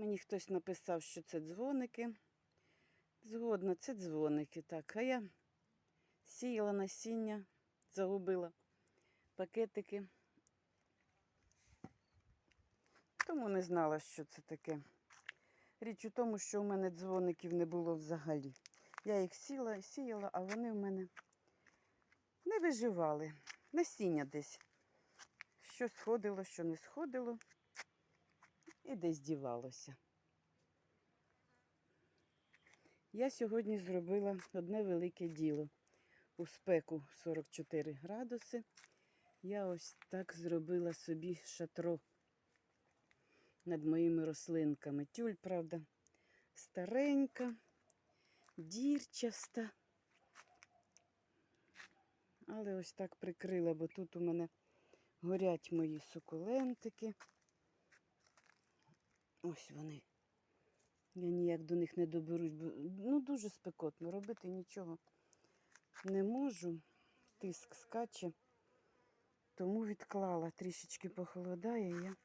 Мені хтось написав, що це дзвоники. Згодна, це дзвоники. Так, а я сіяла насіння, загубила пакетики. Тому не знала, що це таке. Річ у тому, що у мене дзвоників не було взагалі. Я їх сіла, сіяла, а вони в мене не виживали. Насіння десь. Що сходило, що не сходило, і десь дівалося. Я сьогодні зробила одне велике діло. У спеку 44 градуси. Я ось так зробила собі шатро над моїми рослинками. Тюль, правда, старенька, дірчаста. Але ось так прикрила, бо тут у мене горять мої сукулентики. Ось вони. Я ніяк до них не доберусь, бо ну, дуже спекотно. Робити нічого не можу. Тиск скаче. Тому відклала, трішечки похолодає. Я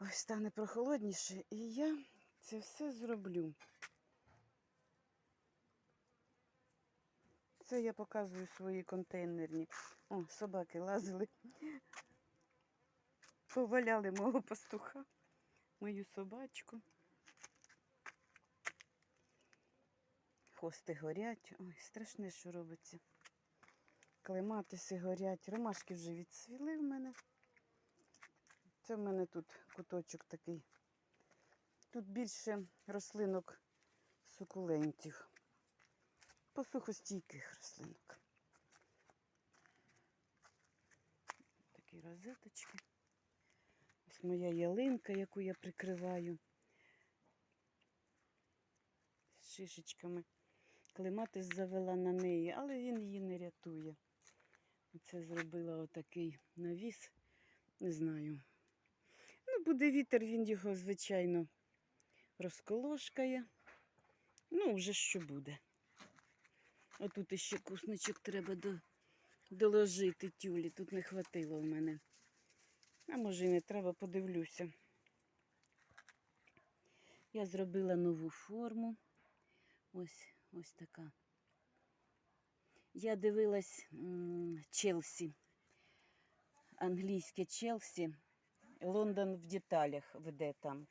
ось стане прохолодніше, і я це все зроблю. Це я показую свої контейнерні. О, собаки лазили. Поваляли мого пастуха, мою собачку. Хости горять. Ой, страшне, що робиться. Клематиси горять. Ромашки вже відцвіли в мене. Це в мене тут куточок такий. Тут більше рослинок сукулентів. Посухостійких рослинок. Такі розеточки. Ось моя ялинка, яку я прикриваю з шишечками. Клематис завела на неї, але він її не рятує. Це зробила отакий навіс. Не знаю. Ну, буде вітер, він його, звичайно, розколошкає. Ну, вже що буде. Отут іще кусничок треба до, доложити тюлі. Тут не хватило в мене. А може і не треба, подивлюся. Я зробила нову форму. Ось ось така. Я дивилась Челсі, англійське Челсі. Лондон в деталях веде там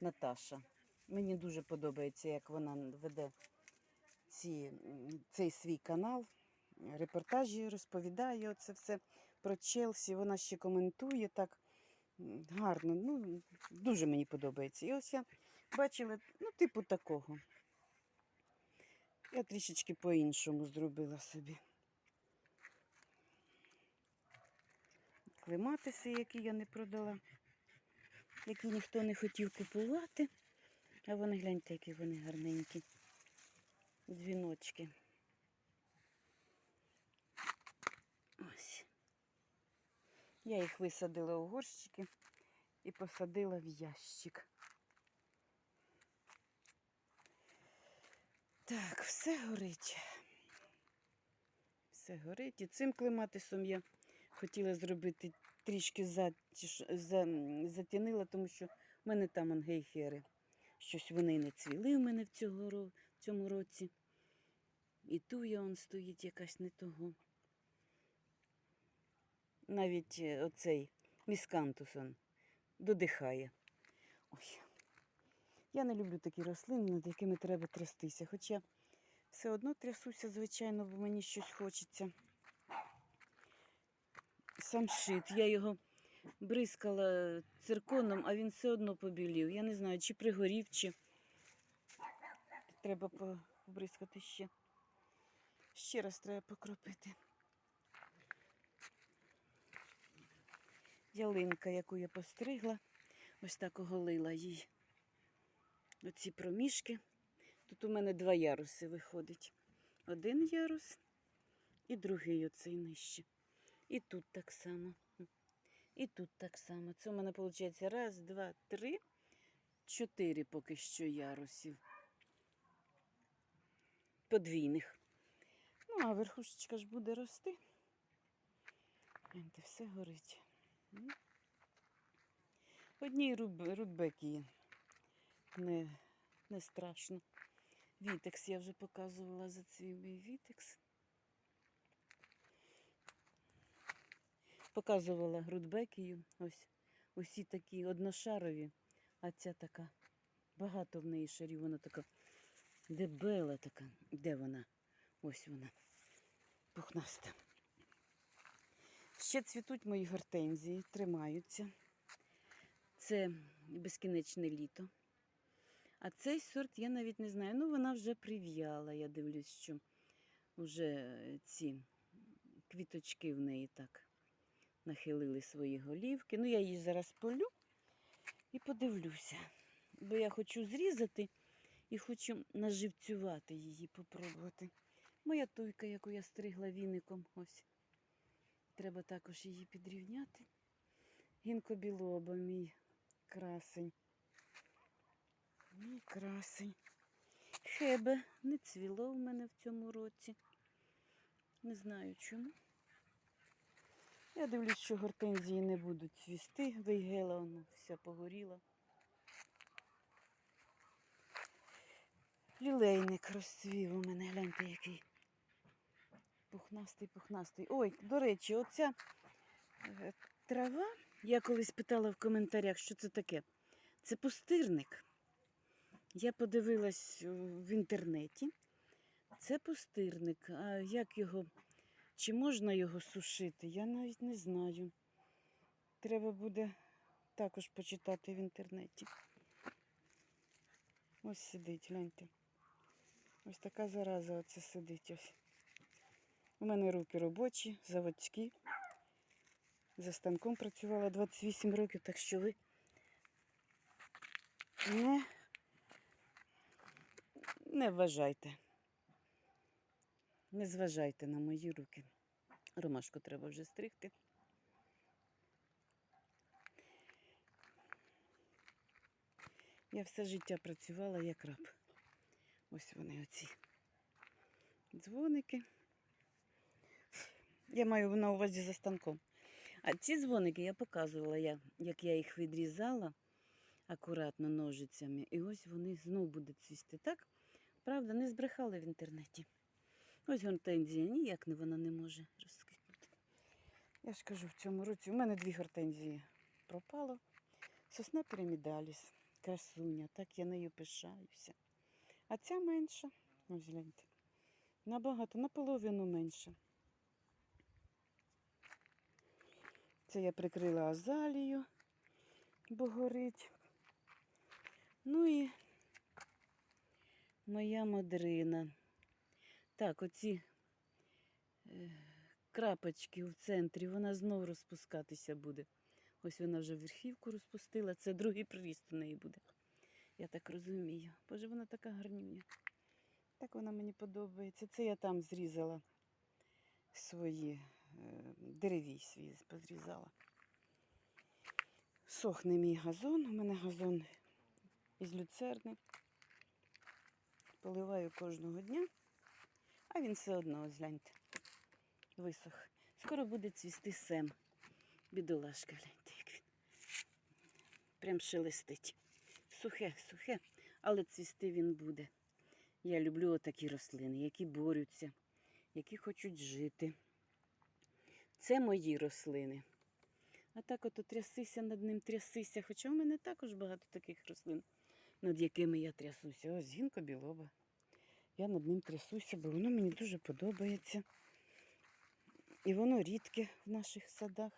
Наташа. Мені дуже подобається, як вона веде ці, цей свій канал. Репортажі розповідає оце все про Челсі. Вона ще коментує так гарно. Ну, дуже мені подобається. І ось я бачила, ну, типу такого. Я трішечки по-іншому зробила собі. Клематиси, які я не продала, які ніхто не хотів купувати. А вони гляньте, які вони гарненькі. Дзвіночки. Ось. Я їх висадила у горщики і посадила в ящик. Так, все горить. Все горить. І цим клематисом я хотіла зробити трішки затінила, тому що в мене там ангейхери. Щось вони не цвіли в мене в цьому році. І туя он стоїть якась не того. Навіть е, оцей міскантус он додихає. Ой. Я не люблю такі рослини, над якими треба трястися. Хоча все одно трясуся, звичайно, бо мені щось хочеться. Сам шит. Я його бризкала цирконом, а він все одно побілів. Я не знаю, чи пригорів, чи треба побризкати ще. Ще раз треба покропити. Ялинка, яку я постригла, ось так оголила їй. Оці проміжки. Тут у мене два яруси виходить. Один ярус і другий оцей нижче. І тут так само. І тут так само. Це у мене виходить раз, два, три, чотири поки що ярусів. Подвійних. Ну, а верхушечка ж буде рости. Все горить. Одній руб, рудбекії не, не страшно. Вітекс я вже показувала зацвів мій вітекс. Показувала рудбекію. Ось усі такі одношарові, а ця така. Багато в неї шарів, вона така дебела така. Де вона? Ось вона. Пухнаста. Ще цвітуть мої гортензії, тримаються. Це безкінечне літо. А цей сорт я навіть не знаю. Ну, вона вже прив'яла. Я дивлюсь, що вже ці квіточки в неї так нахилили свої голівки. Ну, я її зараз полю і подивлюся. Бо я хочу зрізати і хочу наживцювати її, попробувати. Моя туйка, яку я стригла віником, ось. Треба також її підрівняти. Гінкобілоба, мій красень. Мій красень. Хебе не цвіло в мене в цьому році. Не знаю чому. Я дивлюсь, що гортензії не будуть цвісти. Вейгела воно вся погоріла. Лілейник розцвів у мене, гляньте який. Пухнастий, пухнастий. Ой, до речі, оця е, трава, я колись питала в коментарях, що це таке. Це пустирник. Я подивилась е, в інтернеті. Це пустирник. А як його, чи можна його сушити, я навіть не знаю. Треба буде також почитати в інтернеті. Ось сидить, гляньте. Ось така зараза оце сидить ось. У мене руки робочі, заводські. За станком працювала 28 років, так що ви не, не вважайте. Не зважайте на мої руки. Ромашку треба вже стригти. Я все життя працювала як раб. Ось вони оці дзвоники. Я маю на увазі за станком. А ці дзвоники я показувала, я- як я їх відрізала акуратно ножицями. І ось вони знов будуть цвісти. Так? Правда, не збрехали в інтернеті. Ось гортензія, ніяк вона не може розквітнути. Я ж кажу, в цьому році у мене дві гортензії пропало. Сосна пірамідаліс, красуня, так я нею пишаюся. А ця менша, ось гляньте, набагато, наполовину менша. Це я прикрила азалію, бо горить. Ну і моя мадрина. Так, оці е, крапочки в центрі, вона знов розпускатися буде. Ось вона вже верхівку розпустила. Це другий приріст у неї буде. Я так розумію. Боже, вона така гарнюня. Так вона мені подобається. Це я там зрізала свої деревій свій позрізала. Сохне мій газон. У мене газон із люцерни. Поливаю кожного дня, а він все одно, гляньте, висох. Скоро буде цвісти сем. Бідолашка, гляньте, як він. Прям шелестить. Сухе, сухе, але цвісти він буде. Я люблю отакі рослини, які борються, які хочуть жити. Це мої рослини. А так ото трясися над ним, трясися. Хоча в мене також багато таких рослин, над якими я трясуся. Ось гінко білоба. Я над ним трясуся, бо воно мені дуже подобається. І воно рідке в наших садах.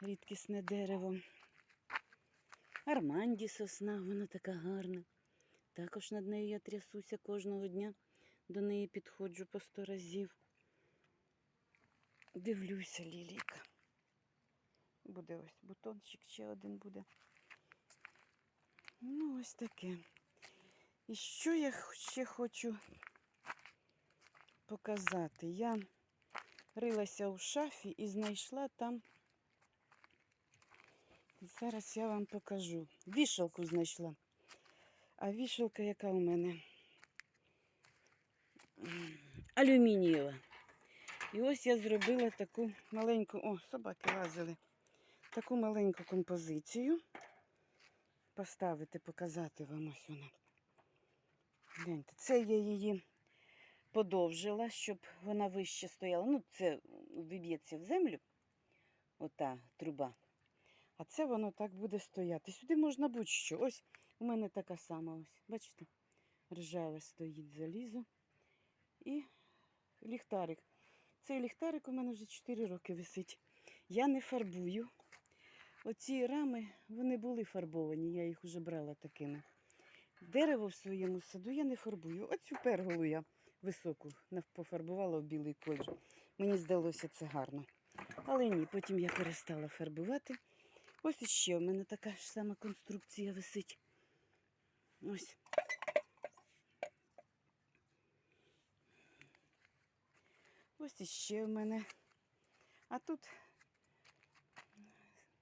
Рідкісне дерево. Арманді сосна, вона така гарна. Також над нею я трясуся кожного дня. До неї підходжу по сто разів. Дивлюся, ліліка. Буде ось бутончик, ще один буде. Ну, ось таке. І що я ще хочу показати? Я рилася у шафі і знайшла там. Зараз я вам покажу. Вішалку знайшла. А вішалка, яка у мене? Алюмінієва. І ось я зробила таку маленьку. О, собаки лазили. таку маленьку композицію. Поставити, показати вам ось вона. Гляньте, це я її подовжила, щоб вона вище стояла. Ну, це виб'ється в землю, ота труба. А це воно так буде стояти. Сюди можна будь-що. Ось у мене така сама ось. Бачите? Ржаве стоїть залізо. І ліхтарик. Цей ліхтарик у мене вже 4 роки висить. Я не фарбую. Оці рами, вони були фарбовані, я їх вже брала такими. Дерево в своєму саду я не фарбую. Оцю перголу я високу пофарбувала в білий колір. Мені здалося це гарно. Але ні, потім я перестала фарбувати. Ось іще у мене така ж сама конструкція висить. Ось. Ось іще в мене. А тут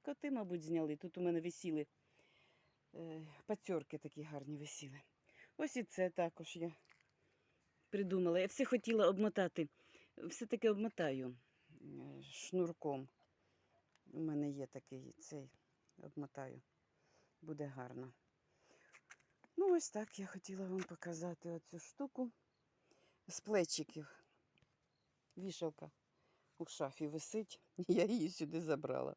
коти, мабуть, зняли. Тут у мене висіли е, пацьорки такі гарні висіли. Ось і це також я придумала. Я все хотіла обмотати. Все-таки обмотаю е, шнурком. У мене є такий цей обмотаю. Буде гарно. Ну, ось так я хотіла вам показати оцю штуку з плечиків. Вішалка у шафі висить, я її сюди забрала.